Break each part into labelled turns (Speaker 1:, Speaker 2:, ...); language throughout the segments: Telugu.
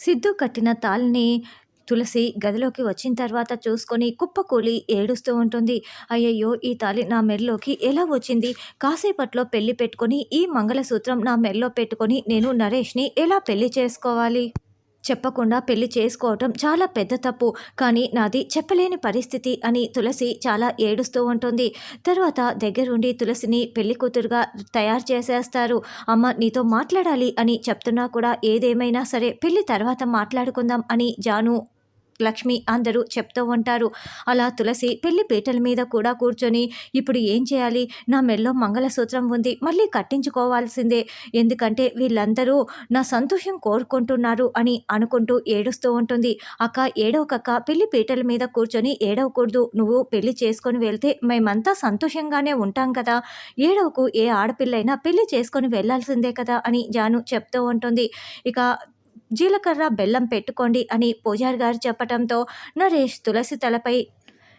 Speaker 1: సిద్ధు కట్టిన తాల్ని తులసి గదిలోకి వచ్చిన తర్వాత చూసుకొని కుప్పకూలి ఏడుస్తూ ఉంటుంది. అయ్యయ్యో ఈ తాళి నా మెడలోకి ఎలా వచ్చింది? కాసేపట్లో పెళ్ళి పెట్టుకొని ఈ మంగళసూత్రం నా మెడలో పెట్టుకొని నేను నరేష్ని ఎలా పెళ్ళి చేసుకోవాలి? చెప్పకుండా పెళ్ళి చేసుకోవటం చాలా పెద్ద తప్పు. కానీ నాది చెప్పలేని పరిస్థితి అని తులసి చాలా ఏడుస్తూ ఉంటుంది. తర్వాత దగ్గరుండి తులసిని పెళ్ళి కూతురుగా తయారు చేసేస్తారు. అమ్మ నీతో మాట్లాడాలి అని చెప్తున్నా కూడా ఏదేమైనా సరే పెళ్ళి తర్వాత మాట్లాడుకుందాం అని జాను లక్ష్మి అందరూ చెప్తూ ఉంటారు. అలా తులసి పెళ్ళి పీటల మీద కూడా కూర్చొని ఇప్పుడు ఏం చేయాలి? నా మెల్లో మంగళసూత్రం ఉంది. మళ్ళీ కట్టించుకోవాల్సిందే. ఎందుకంటే వీళ్ళందరూ నా సంతోషం కోరుకుంటున్నారు అని అనుకుంటూ ఏడుస్తూ ఉంటుంది. అక్క ఏడవకక్క పెళ్ళి పీటల మీద కూర్చొని ఏడవకూడదు. నువ్వు పెళ్ళి చేసుకొని వెళ్తే మేమంతా సంతోషంగానే ఉంటాం కదా. ఏడవకు ఏ ఆడపిల్లైనా పెళ్ళి చేసుకొని వెళ్ళాల్సిందే కదా అని జాను చెప్తూ ఉంటుంది. ఇక జీలకర్ర బెల్లం పెట్టుకోండి అని పూజారి గారు చెప్పటంతో నరేష్ తులసి తలపై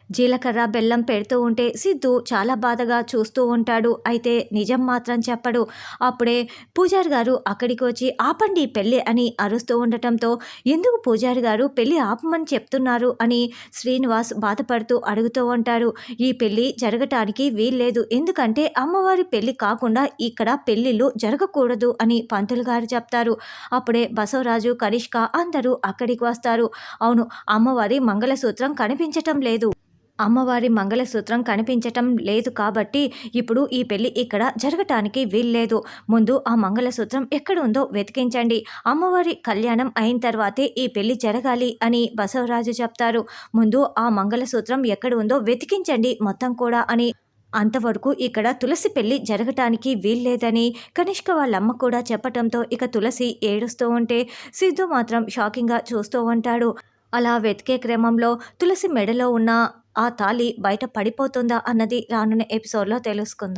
Speaker 1: జీలకర్ర బెల్లం పెడుతూ ఉంటే సిద్ధు చాలా బాధగా చూస్తూ ఉంటాడు. అయితే నిజం మాత్రం చెప్పడు. అప్పుడే పూజారి గారు అక్కడికి వచ్చి ఆపండి పెళ్ళి అని అరుస్తూ ఉండటంతో ఎందుకు పూజారి గారు పెళ్ళి ఆపమని చెప్తున్నారు? అని శ్రీనివాస్ బాధపడుతూ అడుగుతూ ఉంటాడు. ఈ పెళ్ళి జరగటానికి వీల్లేదు. ఎందుకంటే అమ్మవారి పెళ్ళి కాకుండా ఇక్కడ పెళ్ళిళ్ళు జరగకూడదు అని పంతులు గారు చెప్తారు. అప్పుడే బసవరాజు కనిష్క అందరూ అక్కడికి వస్తారు. అవును అమ్మవారి మంగళసూత్రం కనిపించటం లేదు. అమ్మవారి మంగళసూత్రం కనిపించటం లేదు కాబట్టి ఇప్పుడు ఈ పెళ్ళి ఇక్కడ జరగటానికి వీల్లేదు. ముందు ఆ మంగళసూత్రం ఎక్కడ ఉందో వెతికించండి. అమ్మవారి కళ్యాణం అయిన తర్వాతే ఈ పెళ్ళి జరగాలి అని బసవరాజు చెప్తారు. ముందు ఆ మంగళసూత్రం ఎక్కడ ఉందో వెతికించండి మొత్తం కూడా అని. అంతవరకు ఇక్కడ తులసి పెళ్ళి జరగటానికి వీల్లేదని కనిష్క వాళ్ళమ్మ కూడా చెప్పటంతో ఇక తులసి ఏడుస్తూ ఉంటే సిద్ధు మాత్రం షాకింగ్గా చూస్తూ ఉంటాడు. అలా వెతికే క్రమంలో తులసి మెడలో ఉన్న ఆ తాళి బయట పడిపోతుందా అన్నది రానున్న ఎపిసోడ్లో తెలుసుకుందాం.